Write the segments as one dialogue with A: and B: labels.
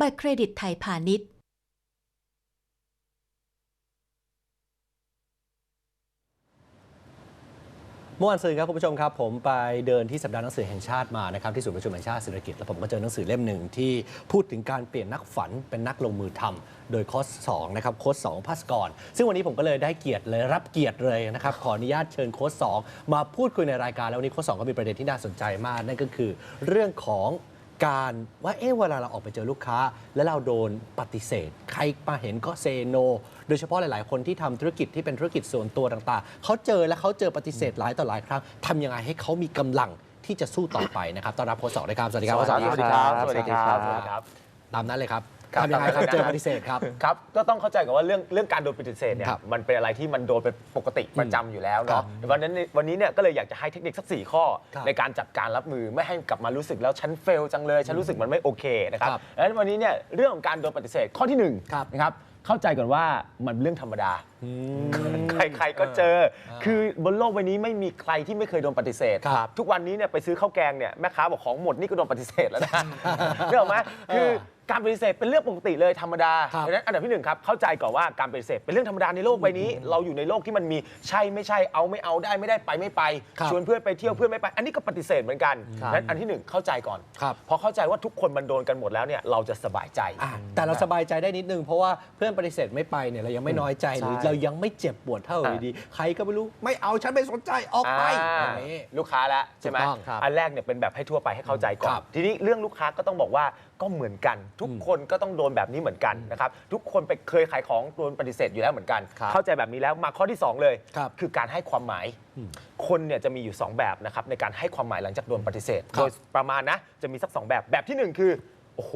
A: บัตรเครดิตไทยพาณิชย์
B: เมื่อวันซืนครับคุณผู้ชมครับ ผมไปเดินที่สัปดาห์หนังสือแห่งชาติมานะครับที่ศูนย์ประชุมแห่งชาติเศรษฐกิจแล้วผมก็เจอหนังสือเล่มหนึ่งที่พูดถึงการเปลี่ยนนักฝันเป็นนักลงมือทำโดยโค้ชสองนะครับโค้ชสองภาสกรซึ่งวันนี้ผมก็เลยได้เกียรติเลยรับเกียรติเลยนะครับขออนุญาตเชิญโค้ชสองมาพูดคุยในรายการแล้ววันนี้โค้ชสองก็มีประเด็นที่น่าสนใจมากนั่นก็คือ เรื่องของ การว่าเอ๊ะเวลาเราออกไปเจอลูกค้า แล้วเราโดนปฏิเสธ ใครมาเห็นก็เซโน โดยเฉพาะหลาย ๆ คนที่ทำธุรกิจที่เป็นธุรกิจส่วนตัวต่าง ๆ เขาเจอและเขาเจอปฏิเสธหลายต่อหลายครั้งทำยังไงให้เขามีกำลังที่จะสู้ต่อไปนะครับต้อนรับโค้ชสองนะครับสวัสดีครับโค้ชสอง
C: สวัสดีครับ
D: สวัสดีครับ
C: สวัสดีครับ
B: ตามนั้นเลยครับ
C: ครับ
B: ทำยังไงครับ
C: ตามนั้น
B: เจอปฏิเสธครับ
C: ครับ ก็ต้องเข้าใจก่อนว่าเรื่องเรื่องการโดนปฏิเสธเนี่ย
B: ครับ
C: มันเป็นอะไรที่มันโดนเป็นปกติประจำอยู่แล้ว
B: ครั
C: เนาะ
B: บ
C: วันนั้นวันนี้เนี่ยก็เลยอยากจะให้เทคนิคสักสี่ข้อ
B: ครับ
C: ในการจัดการรับมือไม่ให้กลับมารู้สึกแล้วฉันเฟลจังเลย ฉันรู้สึกมันไม่โอเคนะครับ
B: ครับ
C: ดังนั้นวันนี้เนี่ยเรื่องของการโดนปฏิเสธข้อที่หนึ่ง
B: ครับ
C: นะครับเข้าใจก่อนว่ามันเป็นเรื่องธรรมดา
B: อืม
C: ใครๆก็เจอ
B: อ่า
C: คือบนโลกใบนี้ไม่มีใครที่ไม่เคยโดนปฏิเสธ
B: ครับ
C: ทุกวันนี้เนี่ยไปซื้อข้าวแกงเนี่ยแม่ค้าบอกของหมดนี่ก็โดนปฏิเสธแล้วนะ เรื่องไหมคือ การปฏิเสธเป็นเรื่องปกติเลยธรรมดา
B: ครับ
C: ดังนั้นอันดับที่หนึ่งครับเข้าใจก่อนว่าการปฏิเสธเป็นเรื่องธรรมดาในโลกใบนี้ เราอยู่ในโลกที่มันมีใช่ไม่ใช่เอาไม่เอาได้ไม่ได้ไปไม่ไป
B: ครับ
C: ชวนเพื่อนไปเที่ยวเพื่อนไม่ไป อันนี้ก็ปฏิเสธเหมือนกัน
B: ครับ
C: ดังนั้นอันที่หนึ่งเข้าใจก่อน
B: ครับ
C: พอเข้าใจว่าทุกคนมันโดนกันหมดแล้วเนี่ยเราจะสบายใจ
B: อะแต่เราสบายใจได้นิดนึง เพราะว่าเพื่อนปฏิเสธไม่ไปเนี่ยเรายังไม่น้อยใจหรือ
C: ใช่
B: เรายังไม่เจ็บปวดเท่าอยู่ดีใครก็ไม่รู้ไม่เอาฉันไม่สนใจออกไป
C: อ่า
B: อย่างนี้
C: ลูกค้าแล้วใช่ไหม
B: ถูกต้องครับ
C: อันแรกเนี่ยเป็นแบบให้ทั่วไปให้เข้าใจก่อ
B: ครั
C: น
B: บ
C: ทีนี้เรื่องลูกค้าก็ต้องบอกว่า ก็เหมือนกัน ทุกคนก็ต้องโดนแบบนี้เหมือนกันนะครับทุกคนไปเคยขายของโดนปฏิเสธอยู่แล้วเหมือนกัน
D: ครับ
C: เข้าใจแบบนี้แล้วมาข้อที่ 2 เลย
B: ครับ
C: คือการให้ความหมาย คนเนี่ยจะมีอยู่ 2 แบบนะครับในการให้ความหมายหลังจากโดนปฏิเสธ
B: ครับ
C: โดยประมาณนะจะมีสักสองแบบแบบที่หนึ่งคือ โอ้โห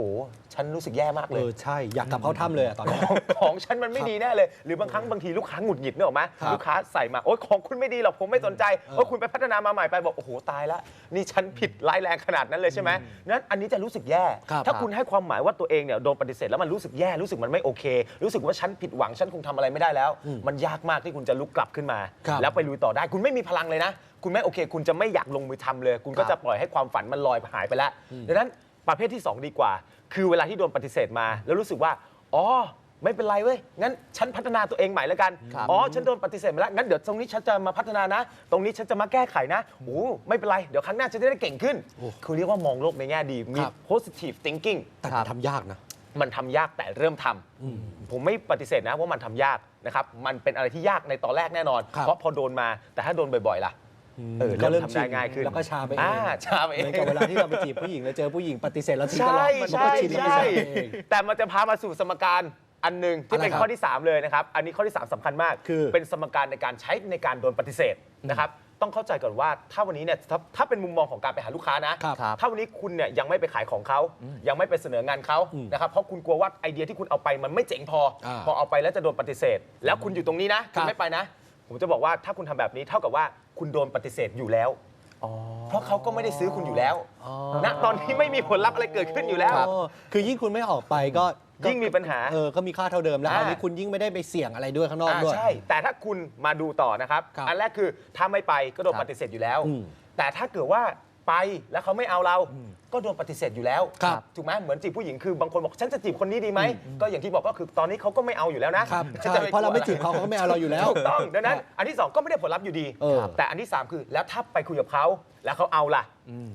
C: ฉันรู้สึกแย่มาก
B: เอ
C: เลย
B: อใช่อยากกลับเข้าถ้ำเลยอะตอนนี้
C: ของของฉันมันไม่ดีแน่เลย หรือบางครั้งบางทีลูกค้าหงุดหงิดเนกอะไหม
B: ครับ
C: ลูกค้าใส่มาโอ๊ยของคุณไม่ดีหรอกผมไม่สนใจ
B: เออ
C: โอ้ยคุณไปพัฒนามาใหม่ไปบอกโอ้โหตายละนี่ฉันผิดร้ายแรงขนาดนั้นเลยใช่ไหมนั้นอันนี้จะรู้สึกแย่
B: ครับ
C: ถ้าคุณให้ความหมายว่าตัวเองเนี่ยโดนปฏิเสธแล้วมันรู้สึกแย่รู้สึกมันไม่โอเค รู้สึกว่าฉันผิดหวังฉันคงทำอะไรไม่ได้แล้ว มันยากมากที่คุณจะลุกกลับขึ้นมา
B: ครับ
C: แล้วไปลุยต่อได้คุณไม่มีพลังเลยนะ คุณไม่โอเค คุณจะไม่อยากลงมือทำเลย คุณก็
B: ครับ
C: จะปล่อยให้ความฝันมันลอยหายไปแล้วดังนั้น ประเภทที่สองดีกว่า คือเวลาที่โดนปฏิเสธมา แล้วรู้สึกว่า อ๋อ ไม่เป็นไรเว้ย งั้นฉันพัฒนาตัวเองใหม่แล้วกัน
D: ครับ
C: อ๋อ ฉันโดนปฏิเสธมาแล้ว งั้นเดี๋ยวตรงนี้ฉันจะมาพัฒนานะ ตรงนี้ฉันจะมาแก้ไขนะโอ้ไม่เป็นไร เดี๋ยวครั้งหน้าฉันจะได้เก่งขึ้น คือเรียกว่ามองโลกในแง่ดี มี
B: ครับ
C: positive thinking
B: แต่มันทำยากนะ
C: มันทำยากแต่เริ่มทำผมไม่ปฏิเสธนะว่ามันทำยากนะครับ มันเป็นอะไรที่ยากในตอนแรกแน่นอน
B: ครับ
C: เพราะพอโดนมาแต่ถ้าโดนบ่อยๆล่ะ เออ
B: ก็เริ่ม
C: เริ่ม
B: ชิ
C: ทำได้ง่ายขึ้น
B: แล้วก็ชาไปเอง
C: อ่าชาไปเอง
B: เหมือนกับเวลาที่เราไปจีบผู้หญิงแล้วเจอผู้หญิงปฏิเสธแล้วทิ้งตลอ
C: ใช่
B: ดมันก็
C: ใช่
B: ชินแล้ว
C: ใช่
B: ไปเอง
C: แต่มันจะพามาสู่สมการอันหนึ่งที่เป็น
B: อะไรครับ
C: ข้อที่ 3 เลยนะครับ อันนี้ข้อที่ 3สำคัญมาก
B: คือ
C: เป็นสมการในการใช้ในการโดนปฏิเสธนะครับต้องเข้าใจก่อนว่าถ้าวันนี้เนี่ยถ้าถ้าเป็นมุมมองของการไปหาลูกค้านะ
B: ครับ
D: ครับ
C: ถ้าวันนี้คุณเนี่ยยังไม่ไปขายของเขายังไม่ไปเสนองานเขา
B: อืม
C: นะครับเพราะคุณกลัวว่าไอเดียที่คุณเอาไปมันไม่เจ๋งพอ
B: อ่า
C: พอเอาไปแล้วจะโดนปฏิเสธ แล้วคุณอยู่ตรงนี้นะ
B: ครั
C: คุณ
B: บ
C: ไม่ไปนะ ผมจะบอกว่าถ้าคุณทำแบบนี้เท่ากับว่า คุณโดนปฏิเสธอยู่แล้ว เพราะเขาก็ไม่ได้ซื้อคุณอยู่แล้ว
B: อ๋อ
C: ณตอนนี้ไม่มีผลลัพธ์อะไรเกิดขึ้นอยู่แล้ว
B: อ๋อคือยิ่งคุณไม่ออกไปก็ก็
C: ยิ่งมีปัญหา
B: เออก็มีค่าเท่าเดิมแล้วค
C: อ่า
B: ราวนี้คุณยิ่งไม่ได้ไปเสี่ยงอะไรด้วยข้างนอก
C: อ่า
B: ด้วย
C: ใช่ แต่ถ้าคุณมาดูต่อนะครับ
B: ครับ
C: อันแรกคือถ้าไม่ไปก็โดน
D: ครับ
C: ปฏิเสธอยู่แล้ว
B: อืม
C: แต่ถ้าเกิดว่า ไปแล้วเขาไม่เอาเราก็โดนปฏิเสธอยู่แล้ว
B: ครับ
C: ถูกไหมเหมือนจีบผู้หญิงคือบางคนบอกฉันจะจีบคนนี้ดีไหมก็อย่างที่บอกก็คือตอนนี้เขาก็ไม่เอาอยู่แล้วนะครับ
B: ใช่
C: จะป
B: เพราะเราไม่
C: กลัว
B: จีบเขาเขาก็ไม่เอาเราอยู่แล้ว
C: ถูกต้องดังนั้น อันที่สองก็ไม่ได้ผลลัพธ์อยู่ดี
B: เออ
C: แต่อันที่สามคือแล้วถ้าไปคุยกับเขาแล้วเขาเอาล่ะ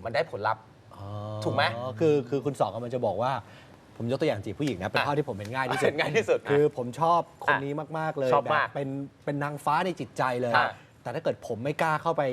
C: มันได้ผลลัพธ์
B: อ๋อ
C: ถูกไหม
B: คือคือคุณสองกำลังจะบอกว่าผมยกตัวอย่างจีบผู้หญิงนะเป็น
C: อะ
B: ภาพที่ผมเป็นง่ายที่สุด
C: เป็นง่ายที่สุด
B: คือผมชอบคนนี้มากๆเลย
C: ชอบมาก
B: แบบเป็นเป็นนางฟ้าในจิตใจเลย
C: อะ
B: แต่ถ้าเกิดผมไม่กล้าเข้าไป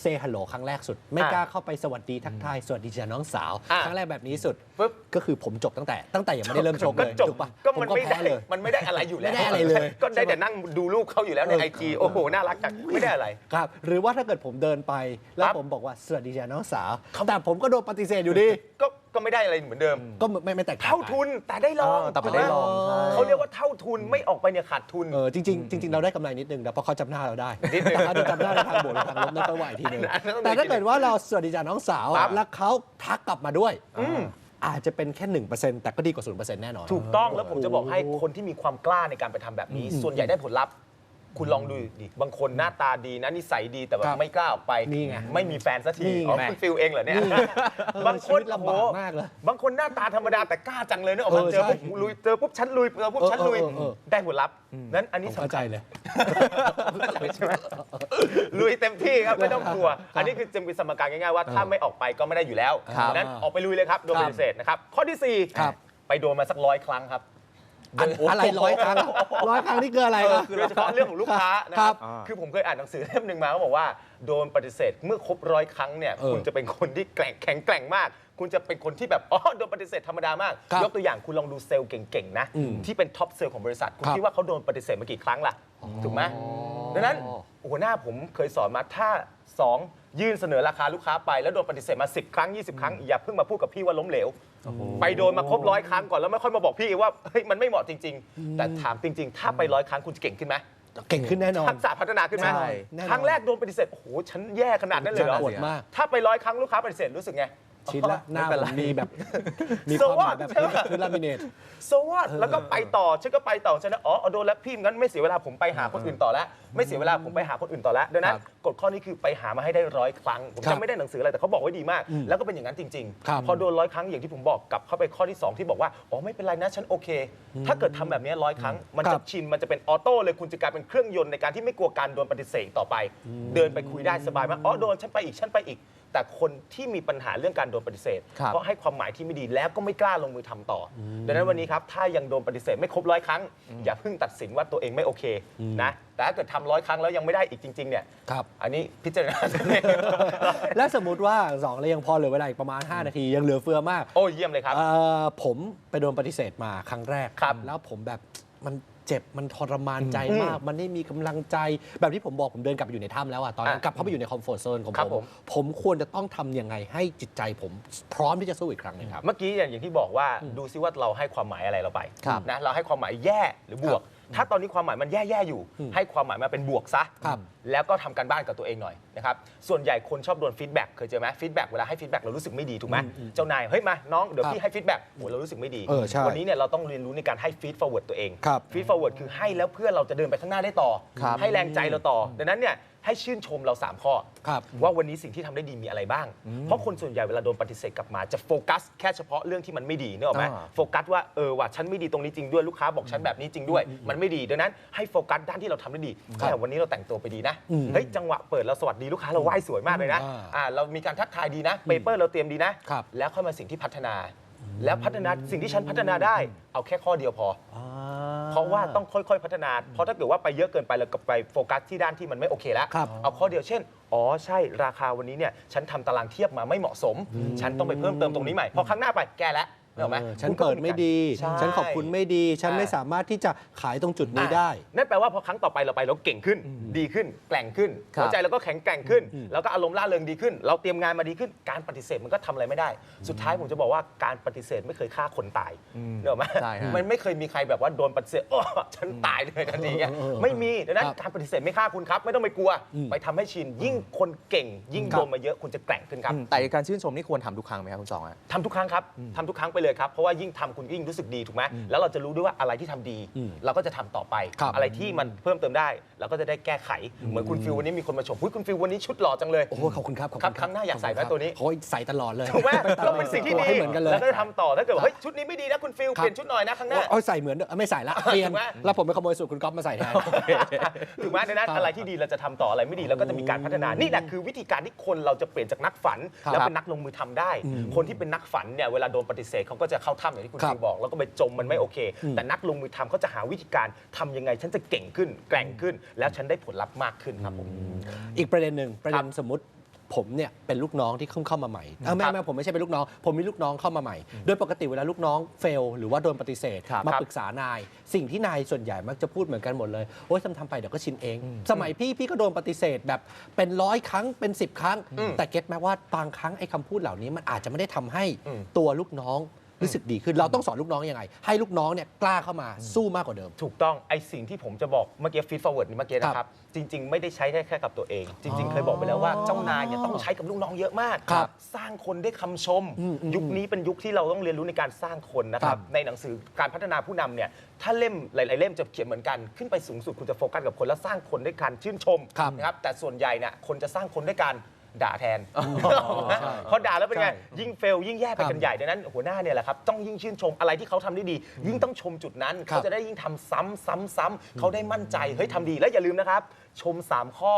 B: เซฮัลโหลครั้งแรกสุด ไม่
C: อะ
B: กล้าเข้าไปสวัสดีทักทาย สวัสดีจ้าน้องสาว
C: อะ
B: ครั้งแรกแบบนี้สุด
C: ปุ๊บ
B: ก็คือผมจบตั้งแต่ตั้งแต่ยังไม่ได้เริ่มชก
C: ก็
B: เลย
C: จบ
B: ถูกปะ
C: ก็
B: ผ
C: มันไม่
B: แพ้
C: ได้
B: เลย
C: มันไม่ได้อะไรอยู่แล้ว
B: ไม่ได้อะไรเลย
C: ก็ได้แต่นั่งดูรูปเขาอยู่แล้วใน
B: เออ
C: ไอจีโอ้โหน่ารักจังไม่ได้อะไร
B: ครับ หรือว่าถ้าเกิดผมเดินไป แล้ว
C: ครับ
B: ผมบอกว่าสวัสดีจ้าน้องสาวแต่ผมก็โดนปฏิเสธอยู่ดี
C: ก็ ก็ไม่ได้อะไรเหมือนเดิม
B: ก็ไม่ไม่แตกต่าง
C: เท่า
B: กัน
C: ทุนแต่ได้ลอง
D: เออแต่ได้ลองใช่
C: เขาเรียกว่าเท่าทุนไม่ออกไปเนี่ยขาดทุน
B: เออจริงๆจริง ๆ เราได้กำไรนิดนึงนะเพราะเขาจำหน้าเราได้
C: นิดนึง
B: แต่เขาจะจำหน้าในทางบวกหรือทางลบนั่นก็ว่าอีกทีหนึง
C: อันนั้นต้อง
B: แต่ถ้าเกิดว่าเราสวัสดีจ้าน้องสาว
C: ครับ
B: แล้วเขาทักกลับมาด้วย
C: อืม
B: อาจจะเป็นแค่หนึ่งเปอร์เซ็นต์แต่ก็ดีกว่าศูนย์เปอร์เซ็นต์แน่นอน
C: ถูกต้องแล้วผมจะบอกให้คนที่มีความกล้าในการไปทำแบบนี้ ส่วนใหญ่ได้ผลลัพธ์ คุณลองดูดิบางคนหน้าตาดีนะนิสัยดีแต่แบ
B: ครับบ
C: ไม่กล้าออกไป
B: นี่ไง
C: ไม่มีแฟนสักที
B: นี่ไง
C: อ๋อคุณฟิลเองเหรอเนี่ย
B: นี่ไงเออบา
C: งคน
B: ชีวิตลำบากมากเลย
C: บางคนหน้าตาธรรมดาแต่กล้าจังเลยเนอะออกมา
B: เออ
C: เจอปุ๊บ
B: ใช่
C: ลุยเจอปุ๊บฉันลุยเจอปุ๊บ
B: เออ
C: ฉันลุย
B: เออเออ
C: ได้ผลลัพธ์นั้นอัน
B: ผ
C: นี้
B: ม
C: สำ
B: เข้าใจ
C: คัญ
B: เลย
C: ใช่ไหมลุยเต็มที่ครับไม่ต้องกลัว
B: ครับ
C: อันนี้คือจะมีสมการง่ายๆว่าถ้าไม่ออกไปก็ไม่ได้อยู่แล้ว
B: ครับ
C: นั้นออกไปลุยเลยครับโดนปฏิเสธนะครับ ข้อที่สี่
B: ครับ
C: ไปโดนมาสักร้อยครั้งครับ
B: อันอะไรร้อยครั้งอะร้อยครั้งนี่คืออะไร
C: เออ
B: อะ
C: โดยเฉพาะเรื่องของลูกค้านะค
B: ครั
C: รับ
B: บ
C: คือผมเคยอ่านหนังสือเล่มหนึ่งมาเขาบอกว่าโดนปฏิเสธเมื่อครบร้อยครั้งเนี่ย
B: เออ
C: คุณจะเป็นคนที่แกร่งแข็งแกร่งมาก คุณจะเป็นคนที่แบบอ๋อโดนปฏิเสธธรรมดามาก
B: ครับ
C: ยกตัวอย่างคุณลองดูเซลล์เก่งๆนะ
B: อืม
C: ที่เป็นท็อปเซลล์ของบริษัท คุณ
B: ครับ
C: คิดว่าเขาโดนปฏิเสธมากี่ครั้งล่ะถูกไหมดังนั้นหัวหน้าผมเคยสอนมาถ้า 2 ยื่นเสนอราคาลูกค้าไปแล้วโดนปฏิเสธมา 10 ครั้ง 20 ครั้ง อย่าเพิ่งมาพูดกับพี่ว่าล้มเหลว ไปโดนมาครบร้อยครั้งก่อนแล้วไม่ค่อยมาบอกพี่ว่าเฮ้ยมันไม่เหมาะจริง ๆ แต่ถามจริง ๆ ถ้าไปร้อยครั้งคุณจะเก่งขึ้นไหม
B: เก่งขึ้นแน่นอน
C: ทักษะพัฒนาขึ้นไหม
B: ใช่แน่นอน
C: ครั้งแรกโดนปฏิเสธโอ้โหฉันแย่ขนาดนั้นเลยเหรอ
B: ปวดมาก
C: ถ้าไปร้อยครั้งลูกค้าปฏิเสธรู้สึกไง
B: ชินละหน้า
C: ไม่เป็น
B: ผ
C: ไร
B: มมีแบบ มี
C: So
B: ความหมาย
C: what
B: แบบ
C: ใช่ปะ
B: คือลามิเนต
C: โซวัดแล้วก็ไปต่อฉันก็ไปต่อฉันนะอ๋อเอาโดนแล้วพี่งั้นไม่เสียเวลาผมไปหาคนอื่นต่อแล้ว ไม่เสียเวลาผมไปหาคนอื่นต่อแล้วดังนั้น
B: ครับ
C: กฎข้อนี้คือไปหามาให้ได้ร้อยครั้ง ผม
B: ครับ
C: จำไม่ได้หนังสืออะไรแต่เขาบอกไว้ดีมาก แล้วก็เป็นอย่างนั้นจริง
B: ครับ
C: ๆ พอโดนร้อยครั้งอย่างที่ผมบอกกลับเข้าไปข้อที่สองที่บอกว่าอ๋อไม่เป็นไรนะฉันโอเค ถ้าเกิดทำแบบนี้ร้อยครั้ง มัน
B: ครั
C: จะ
B: บ
C: ชินมันจะเป็นออโต้เลยคุณจะกลายเป็นเครื่องยนต์ในการที่ไม่กลัวการโดนปฏิเสธต่อไป เดินไปคุยได้สบายมากอ๋อโดนฉันไปอีกฉันไปอีก แต่คนที่มีปัญหาเรื่องการโดนปฏิเสธ
A: ครับ
C: เพราะให้ความหมายที่ไม่ดีแล้วก็ไม่กล้าลงมือทำต่ออดังนั้นวันนี้ครับถ้ายังโดนปฏิเสธไม่ครบร้อยครั้ง อย่าเพิ่งตัดสินว่าตัวเองไม่โอเคนะแต่ถ้าเกิดทำร้อยครั้งแล้วยังไม่ได้อีกจริงๆเนี่ย
B: ครับ
C: อันนี้พิจารณาตัวเอง
B: และสมมุติว่าสองเรายังพอเหลือเวลาอีกประมาณ 5 นาทียังเหลือเฟือมาก
C: โอ้เยี่ยมเลยครับ
B: เอ่อผมไปโดนปฏิเสธมาครั้งแรก
C: ครับ
B: แล้วผมแบบมัน เจ็บมันทรมานใจ
C: อืม
B: มาก มันไม่มีกำลังใจ แบบที่ผมบอกผมเดินกลับไปอยู่ในถ้ำแล้วอะตอนนั้น
C: อะ
B: กลับเข้าไปอยู่ในคอมฟอร์ทโซนของ
C: ครับ
B: ผ
C: ผมม
B: ผมควรจะต้องทำยังไงให้จิตใจผมพร้อมที่จะสู้อีกครั้งหนึงครับ
C: เมื่อกี้อย่างอย่างที่บอกว่าดูซิว่าเราให้ความหมายอะไรเราไป
A: ครับ
C: นะเราให้ความหมายแย่หรือบวก ถ้าตอนนี้ความหมายมันแย่ๆอยู่
B: อืม
C: ให้ความหมายมาเป็นบวกซะ
B: ครับ
C: แล้วก็ทำการบ้านกับตัวเองหน่อยนะครับส่วนใหญ่คนชอบโดนฟีดแบ็กเคยเจอไหมฟีดแบ็กเวลาให้ฟีดแบ็กเรารู้สึกไม่ดีถูกไหมเจ้านายเฮ้ยมาน้องเดี๋ยว
B: ครับ
C: พี่ให้ฟีดแบ็กโหเรารู้สึกไม่ดี
B: เออใช่
C: วันนี้เนี่ยเราต้องเรียนรู้ในการให้ฟีดฟอร์เวิร์ดตัวเอง
B: ครับ
C: ฟีดฟอร์เวิร์ดคือให้แล้วเพื่อเราจะเดินไปข้างหน้าได้ต่อ
A: ครับ
C: ให้แรงใจเราต่อ ดังนั้นเนี่ยให้ชื่นชมเราสามข้อ
B: ครับ
C: ว่าวันนี้สิ่งที่ทำได้ดีมีอะไรบ้าง เพราะคนส่วนใหญ่เวลาโดนปฏิเสธกลับมาจะโฟกัสแค่เฉพาะเรื่องที่มันไม่ดีเนกอะไหม
A: อ่า
C: โฟกัสว่าเออว่ะฉันไม่ดีตรงนี้จริงด้วยลูกค้าบอกฉันแบบนี้จริงด้วย มันไม่ดีดังนั้นให้โฟกัสด้านที่เราทำได้ดีแค่วันนี้เราแต่งตัวไปดีนะ
B: อืม
C: เฮ้ยจังหวะเปิดเราสวัสดีลูกค้าเราไหว้สวยมากเลยนะ
B: อ่า
C: อ่าเรามีการทักทายดีนะเปเปอร์เราเตรียมดีนะ
B: ครับ
C: แล้วค่อยมาสิ่งที่พัฒนา แล้วพัฒนาสิ่งที่ฉันพัฒนาได้ เอาแค่ข้อเดียวพอ
B: อ่
C: เพราะว่าต้องค่อยๆพัฒนา เพราะถ้าเกิดว่าไปเยอะเกินไปแล้วก็ไปโฟกัสที่ด้านที่มันไม่โอเคแล้ว
B: ครับ
C: เอาข้อเดียวเช่น อ๋อใช่ราคาวันนี้เนี่ยฉันทำตารางเทียบมาไม่เหมาะสม ฉันต้องไปเพิ่มเติมตรงนี้ใหม่ พอครั้งหน้าไปแก้แล้ว เห็นไหม
B: เออฉัน
C: คุณก็
B: เปิดไม่ดี
C: ใช่
B: ฉันขอบคุณไม่ดี ฉัน
C: อ่า
B: ไม่สามารถที่จะขายตรงจุดนี้ได้
C: นั่นแปลว่าพอครั้งต่อไปเราไปเราเก่งขึ้น ดีขึ้นแกร่งขึ้น
A: ครับ
C: หัวใจเราก็แข็งแกร่งขึ้นแล้วก็อารมณ์ร่าเริงดีขึ้น เราเตรียมงานมาดีขึ้น การปฏิเสธมันก็ทำอะไรไม่ได้ สุดท้ายผมจะบอกว่าการปฏิเสธไม่เคยฆ่าคนตายเนกอะไหม
A: ใช่ฮะ
C: มันไม่เคยมีใครแบบว่าโดนปฏิเสธโอ้ฉันตายเลยทันทีเงี้ย
B: เออเออเออ
C: ไม่มีดังนั้น
B: ครับ
C: การปฏิเสธไม่ฆ่าคุณครับ ไม่ต้องไปกลัว
B: อืม
C: ไปทำให้ชินยิ่งคนเก่ง ยิ่ง
B: ครับ
C: โดนมาเยอะคุณจะแกร่งขึ้นครับ
A: อืมแต่การชื่นชมนี่ควรทำทุกครั้งไหมครับคุณจองอะ
C: ทำทุกครั้งครับทำทุกครั้งไปเลยครับ เพราะว่ายิ่งทำคุณยิ่งรู้สึกดีถูกไหมแล้วเราจะรู้ด้วยว่าอะไรที่ทำดี
B: อืม
C: เราก็จะทำต่อไป
B: ครับ
C: อะไรที่มันเพิ่มเติมได้เราก็จะได้แก้ไข เหมือนคุณฟิลวันนี้มีคนมาชมหุ้ยคุณฟิลวันนี้ชุดหล่อจังเลย
B: โอ้โหขอบคุณครับขอบ
C: ครั
B: คุ
C: บ
B: ณ
C: ครั้งหน้าอยากใส่ไหม
B: ขบคุณ
C: ตัวนี้
B: โอ้ยใส่ตลอดเลย
C: ถูกไหม
B: ไปตาม
C: ก็เป็นสิ่งที่ดี
B: ให้เหมือนกันเลย
C: แล้วก็จะทำต่อถ้าเกิดว่าเฮ้ยชุดนี้ไม่ดีนะคุณฟิล
B: ครับ
C: เปลี่ยนชุดหน่อยนะข้างหน้า
B: เอาใส่เหมือนเดิมไม่ใส่ละเปลี่ยน
C: ถูกไหม
B: แล้วผมไปขโมยสูตรคุณก๊อฟมาใส่แทน
C: ถูกไหมในนั้น
B: ครับ
C: อะไรที่ดีเราจะทำต่ออะไรไม่ดีเราก็จะมีการพัฒนานี่แหละคือวิธีการที่คนเราจะเปลี่ยนจากนักฝัน
B: ครับ
C: แล้วเป็นนักลงมือทำได้ คนที่เป็นนักฝันเนี่ยเวลาโดนปฏิเสธเขาก็จะเข้าถ้ำอย่างที่คุณ
B: ครับ
C: ฟิลบอก แล้วก็ไปจมมันไม่โอเค
B: อืม
C: แต่นักลงมือทำเขาจะหาวิธีการทำยังไง ฉันจะเก่งขึ้น แกร่งขึ้น แล้วฉันได้ผลลัพธ์มากขึ้นครับผม
B: อีกประเด็นหนึ่งประเด็นสมมติผมเนี่ยเป็นลูกน้องที่เพิ่งเข้ามาใหม่เอ้าไม่
C: ครับ
B: ไม่ผมไม่ใช่เป็นลูกน้อง ผมมีลูกน้องเข้ามาใหม่ โดยปกติเวลาลูกน้องเฟล หรือว่าโดนปฏิเสธ
A: ครับ
B: มา
C: ครับ
B: ปรึกษานาย สิ่งที่นายส่วนใหญ่มักจะพูดเหมือนกันหมดเลยโอ๊ยทำทำไปเดี๋ยวก็ชินเอง สมัยพี่พี่ก็โดนปฏิเสธแบบเป็นร้อยครั้งเป็น 10 ครั้ง
C: อืม
B: แต่เก็ตไหมว่าบางครั้งไอ้คำพูดเหล่านี้มันอาจจะไม่ได้ทำให้
C: อืม
B: ตัวลูกน้อง รู้สึกดีขึ้น เราต้องสอนลูกน้องยังไง ให้ลูกน้องเนี่ยกล้าเข้ามาสู้มากกว่าเดิม
C: ถูกต้องไอสิ่งที่ผมจะบอกเมื่อกี้ฟีดฟอร์เวิร์ดเมื่อกี้นะค
B: ครั
C: รับบจริง ๆ ไม่ได้ใช้ได้แค่กับตัวเอง จริง ๆ เคยบอกไปแล้วว่าเจ้านายเนี่ยต้องใช้กับลูกน้องเยอะมาก
B: ครับ
C: สร้างคนด้วยคำชม
B: อืมอืม
C: ยุคนี้เป็นยุคที่เราต้องเรียนรู้ในการสร้างคนนะค
B: ครั
C: รับ
B: บ
C: ในหนังสือการพัฒนาผู้นำเนี่ยถ้าเล่มหลาย ๆ เล่มจะเขียนเหมือนกันขึ้นไปสูงสุดคุณจะโฟกัสกับคนแล้วสร้างคนด้วยการชื่นชม
B: ครับ
C: นะครับแต่ส่วนใหญ่เนี่ยคนจะสร้างคนด้วยการ ด่าแทน
B: ใช่
C: พอด่าแล้วเป็นไง
B: ใช่
C: ยิ่งเฟลยิ่งแย่ไปกันใหญ่ดังนั้นหัวหน้าเนี่ยแหละครับต้องยิ่งชื่นชมอะไรที่เขาทำได้ดี ยิ่งต้องชมจุดนั้น
B: ครับ
C: เขาจะได้ยิ่งทำซ้ำซ้ำซ้ำเขาได้มั่นใจเฮ้ยทำดีแล้วอย่าลืมนะครับ ชม 3 ข้อ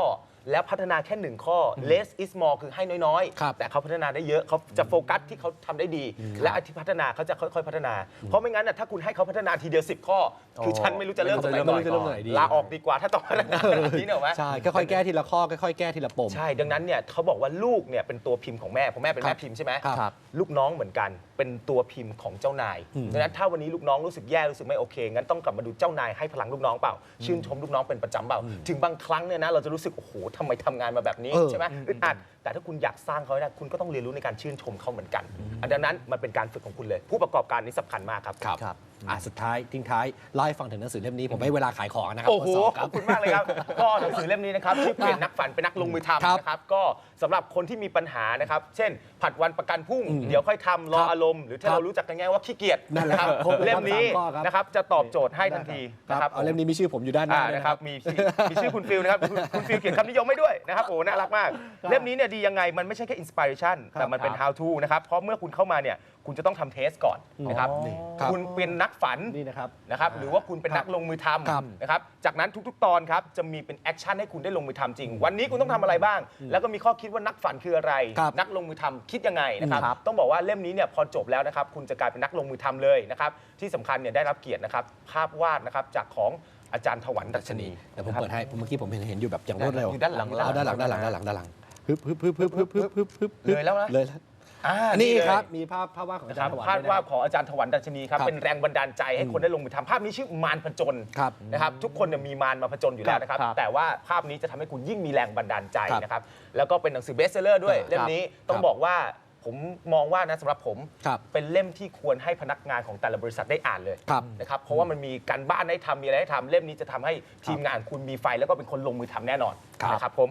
C: แล้วพัฒนาแค่1ข้อ less is more คือให้น้อย
B: ครับ
C: ๆ แต่เขาพัฒนาได้เยอะเขาจะโฟกัสที่เขาทำได้ดี และอันที่พัฒนาเขาจะค่อยๆ พัฒนา เพราะไม่งั้นน่ะถ้าคุณให้เขาพัฒนาทีเดียว 10 ข้อ คือฉันไม่รู้จะเริ่มตรงไหน
B: ไม่
C: ก่อ
B: รู้จะเริ่มตรงไหนดี
C: นลาออกดีกว่าถ้าต้องพัฒนาแบบนี้เนกอะไหม
B: ใช่ค่อยๆแก้ทีละข้อค่อยๆแก้ทีละปม
C: ใช่ ดังนั้นเนี่ยเขาบอกว่าลูกเนี่ยเป็นตัวพิมพ์ของแม่เพราะแม่เป็น
B: ครั
C: แม่
B: บ
C: พิมพ์ใช่ไหม
B: ครับ
C: ลูกน้องเหมือนกัน เป็นตัวพิมพ์ของเจ้านาย
B: อืม
C: ดังนั้นถ้าวันนี้ลูกน้องรู้สึกแย่รู้สึกไม่โอเคงั้นต้องกลับมาดูเจ้านายให้พลังลูกน้องเปล่า ชื่นชมลูกน้องเป็นประจำเปล่า ถึงบางครั้งเนี่ยนะเราจะรู้สึกโอ้โหทำไมทำงานมาแบบนี้
B: เออ
C: ใช่ไหมอึดอัดแต่ถ้าคุณอยากสร้างเขาให้ได้คุณก็ต้องเรียนรู้ในการชื่นชมเขาเหมือนกันอันดังนั้นมันเป็นการฝึกของคุณเลย ผู้ประกอบการนี้สำคัญมากครับ
B: ครับ
A: ครับ
B: อะสุดท้ายทิ้งท้ายเล่าให้ฟังถึงหนังสือเล่มนี้ ผมให้เวลาขายของนะครับ
C: โอ้โห
B: ข้สง
C: ข
B: ครั
C: อบคุณมากเลยครับ ก็หนังสือเล่มนี้นะครับชื่อเปลี่ยนนักฝันเป็นนักลงมือ
B: ครับ
C: ทำนะครับ ก็สำหรับคนที่มีปัญหานะครับ เช่น ผัดวันประกันพรุ่ง
B: อืม
C: เดี๋ยวค่อยทำรอ
B: ครับ
C: อารมณ์หรือถ้า
B: ครับ
C: เรารู้จักกันง่ายว่าขี้เกียจ
B: นั่นแหละครับ
C: ครับ
B: ครบเลย
C: เล่มนี้
B: ครับสามข้อครับ
C: นะครับจะตอบโจทย์ให้ทันที
B: ครั
C: นะครับ
B: เอาเล่มนี้มีชื่อผมอยู่ด้านห
C: อ่า
B: น้าด้วย
C: นะ
B: นะ
C: ค
B: ค
C: รั
B: รั
C: บ บมีชื่อมีชื่อคุณฟิลนะครับคุณคุณฟิลเขียนคำนิยมไว้ด้วยนะครับโอ้น่ารักมาก เล่มนี้เนี่ยดียังไงมันไม่ใช่แค่อินสปิเรชันแต่มันเป็น how to นะครับเพราะเมื่อคุณเข้ามาเนี่ยคุณจะต้องทำเทสก่อนนะครับ
B: อ๋อนี่ครับ
C: คุณเป็นนักฝัน
B: นี่นะครับ
C: นะครับหรือว่าคุณเป็น
B: ครับ
C: นักลงมือท
B: ครับำ
C: นะครับจากนั้นทุกๆ ตอนครับจะมีเป็นแอคชั่นให้คุณได้ลงมือทำจริง วันนี้คุณต้องทำอะไรบ้าง แล้วก็มีข้อคิดว่านักฝันคืออะไร
B: ครับ
C: นักลงมือทำคิดยังไงนะครับ
A: ครับ
C: ต้องบอกว่าเล่มนี้เนี่ยพอจบแล้วนะครับคุณจะกลายเป็นนักลงมือทำเลยนะครับที่สำคัญเนี่ยได้รับเกียรตินะครับภาพวาดนะครับจากของอาจารย์ถวันดัชนี
B: เดี๋ยวผมเปิดให้เมื่อกี้ผมเห็นเห็นอยู่แบบอย่างรวดเร็ว
C: อยู่ด้านหลัง
B: เอาด้านหลังด้านหลังด้านหลังด้านหลังฮึบฮึบฮึบฮึบฮึบฮึบฮึบฮึบ
C: เลยแล้วนะ
B: เลยแล้ว
C: อ่า
B: นี่
C: เลย
B: ครับมีภาพภาพวาดของอา
C: นะ
B: จา
C: ค
B: ร
C: รับ
B: ย์ถวัน
C: ภาพ
B: ด้วย
C: วาด
B: นะ
C: ของอาจารย์ถวันดัชนีครับ
B: ครับ
C: เป็นแรงบันดาลใจให้คนได้ลงมือทำภาพนี้ชื่อมารผจญ
B: ครับ
C: นะครับทุกคนเนี่ยมีมารมาผจญอยู่แล้วนะครับ
A: ครับ
C: แต่ว่าภาพนี้จะทำให้คุณยิ่งมีแรงบันดาลใจ
B: ครับ
C: นะครับแล้วก็เป็นหนังสือเบสเซอร์ด้วย
B: ครับ
C: เล่มนี้ต้อง
B: ครับ
C: บอกว่าผมมองว่านะสำหรับผม
B: ครับ
C: เป็นเล่มที่ควรให้พนักงานของแต่ละบริษัทได้อ่านเลย
B: ครับ
C: นะครับเพราะว่ามันมีการบ้านให้ทำมีอะไรให้ทำเล่มนี้จะทำให้ทีมงานคุณมีไฟ แล้วก็เป็นคนลงมือทำแน่นอน
B: ครับ
C: นะครับผม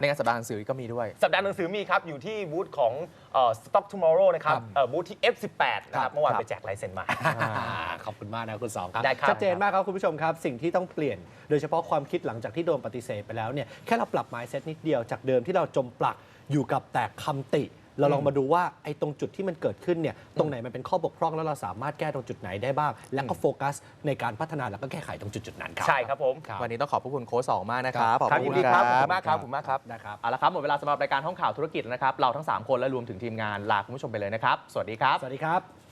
A: ในงานสัปดาห์หนังสือก็มีด้วย
C: สัปดาห์หนังสือมีครับ อยู่ที่บูธของเอ่อ Stock Tomorrow นะครับ
B: ครับ
C: เอ่อบูธที่ F18 นะค
B: ครั
C: รับบเมื่อวาน
A: ครับ
C: ไปแจกลายเซ็นมา
B: อ่าขอบคุณมากนะคุณสองครับ
C: ได้ครับ
B: ชัดเจนมากครับคุณผู้ชมครับ สิ่งที่ต้องเปลี่ยน โดยเฉพาะความคิดหลังจากที่โดนปฏิเสธไปแล้วเนี่ยแค่เราปรับ mindset นิดเดียวจากเดิมที่เราจมปลักอยู่กับแต่คำติ เราลองมาดูว่าไอ้ตรงจุดที่มันเกิดขึ้นเนี่ยตรงไหนมันเป็นข้อบกพร่องแล้วเราสามารถแก้ตรงจุดไหนได้บ้าง แล้วก็โฟกัสในการพัฒนาแล้วก็แก้ไขตรงจุดๆนั้นครับ
C: ใช่ครับผม
B: ครับ
A: วันนี้ต้องขอบพระคุณโค้ชสองมากนะครับ
C: ครับ
A: ขอบ
C: ยิน
A: คุณ
C: ดีครับ
A: ค
C: ขอบ
A: รับ
C: คุณมากครับ ขอบคุณมากครับ
B: นะครับ
A: เอาละครับ หมดเวลาสำหรับรายการห้องข่าวธุรกิจแล้วนะครับ เราทั้ง 3 คนและรวมถึงทีมงานลาคุณผู้ชมไปเลยนะครับ สวัสดีครับ
B: สวัสดีครับ